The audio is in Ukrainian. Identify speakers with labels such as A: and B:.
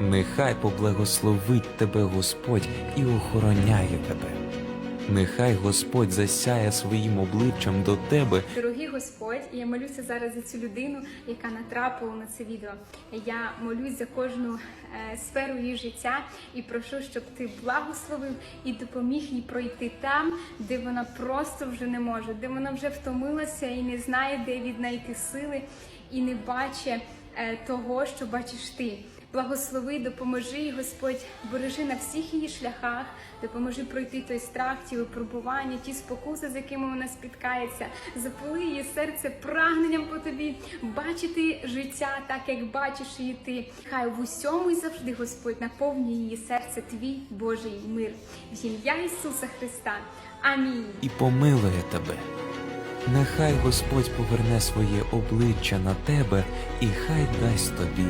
A: Нехай поблагословить тебе Господь і охороняє тебе. Нехай Господь засяє своїм обличчям до тебе
B: Дорогий Господь, я молюся зараз за цю людину, яка натрапила на це відео. Я молюсь за кожну е, сферу її життя і прошу, щоб ти благословив і допоміг їй пройти там, де вона просто вже не може, де вона вже втомилася і не знає, де віднайти сили, і не бачить того, що бачиш ти. Благослови, допоможи Господь, бережи на всіх її шляхах, допоможи пройти той страх, ті випробування, ті спокуси, з якими вона спіткається. Запали її серце прагненням по тобі, бачити життя так, як бачиш її ти. Хай в усьому і завжди, Господь, наповнює її серце твій Божий мир. В ім'я Ісуса Христа. Амінь.
A: і помилує тебе. Нехай Господь поверне своє обличчя на тебе і хай дасть тобі.